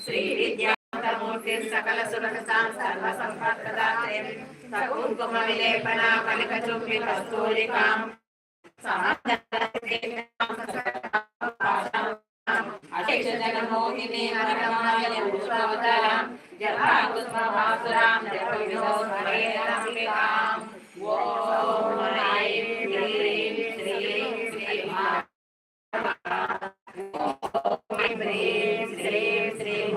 శ్రీ విద్యామూర్తి సకల సర్వ విలేపన కనక చూపి కస్తూరికాం పుష్పవతరాం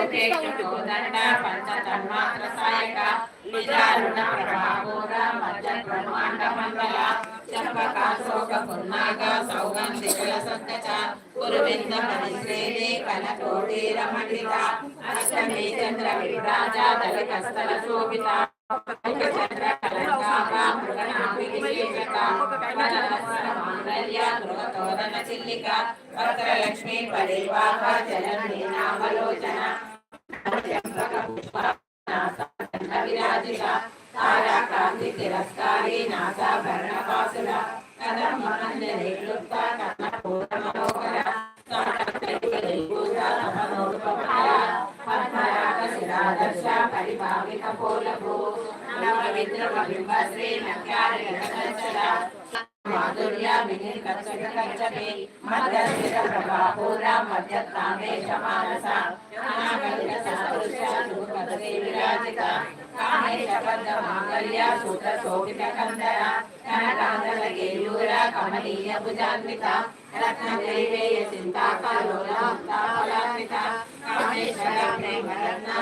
సంయూత దేవ సాయక నిజారుణ ప్రభాపూర మధ్య బ్రహ్మాండ మండల చంపకాశోక పున్నాగ సౌగంధికుల సత్యచ గురువింద పరిశ్రేణి కనకోటి రమణిత అష్టమి చంద్ర విభ్రాజ దళిత స్థల శోభిత చంద్ర కలంకాక మృగనాభికి శేషక వనవత్సర మాంగళ్య గృహతోరణ చిల్లిక పరివాహ జలనీ నామలోచన చంపక పుష్ప నాసాకంఠ తారా కాంతి తిరస్కారి నాసాభరణ పాసుల కదం మనంజలి క్లుప్త కర్ణ పూర్ణ మనోహర పద్మరాగ శిరాదర్శ పరిభావిత పోలభూ माधुर्याभिनिर्कच्छते मध्यस्थितप्रभापूरा मध्यत्तामे शमानसा अनागलिकसदृशसुपदे विराजिता कामे शबद्धमाङ्गल्या सूत्रशोभितकन्दरा कनकान्दलगेयूरा कमनीयभुजान्विता रत्नदेवेयचिन्ताकलोला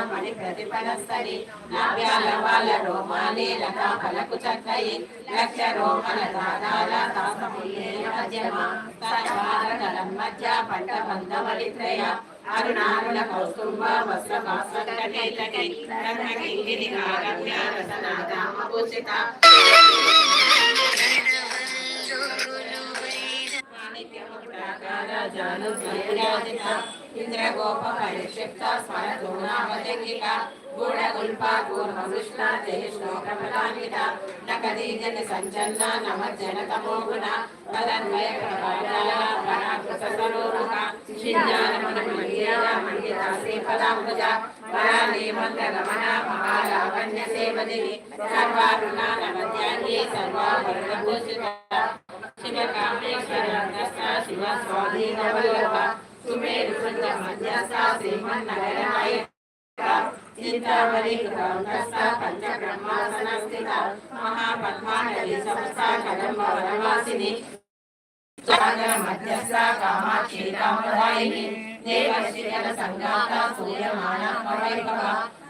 మణి ప్రతిఫలస్థలి నవ్యాల వాళ్ళ రోమాలి లతా ఫలకు చక్కయి. లక్ష రోమల దాదాల తాసముల్లేయ మధ్యమ సర్వాదగలం మధ్య పంట బంధవలిత్రయ అరుణారుల కౌస్తుభ వస్త్ర భాస్వకటేతటి రత్న కింగిని కాగమ్య రసనాదామ భూషిత जानु सूर्यादिता इंद्रगोपरिक्षिप्ता स्मरदोणावजङ्गिका गूढगुल्पागूर्हविष्णा जयश्लोकफलान्विता न कदीजन सञ्चन्ना नम जनतमोगुणा तदन्वयप्रभाणाकृतसरोरुहा श्रीज्ञानमनमन्दिरामण्यदासीफलाम्बुजा परालीमन्दगमना महालावण्यसेवदिनि सर्वारुणानमध्याङ्गे सर्वाभरणभूषिता। शिवकाम्य శివ స్వాధీన వల్లభ సుమేరు శుద్ధ మధ్యస్థ శ్రీమన్నగరనాయ చింతామణి కృతస్థ పంచ బ్రహ్మాసన స్థిత మహాపద్మానవి సంస్థ కదంబ వనవాసిని మధ్యస్థ కామాక్షి రామదాయిని దేవర్షికల సంగాత సూర్యమాన పవైభవ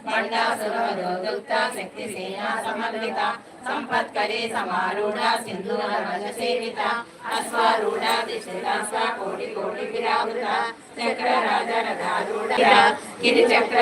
బండాసురవదోదుక్త శక్తి సేనా సమన్విత సంపత్కరే సమారూఢ సింధూర రజ అశ్వారూఢ కోటి కోటి విరావృత చక్ర రాజ రథారూఢ గిరి చక్ర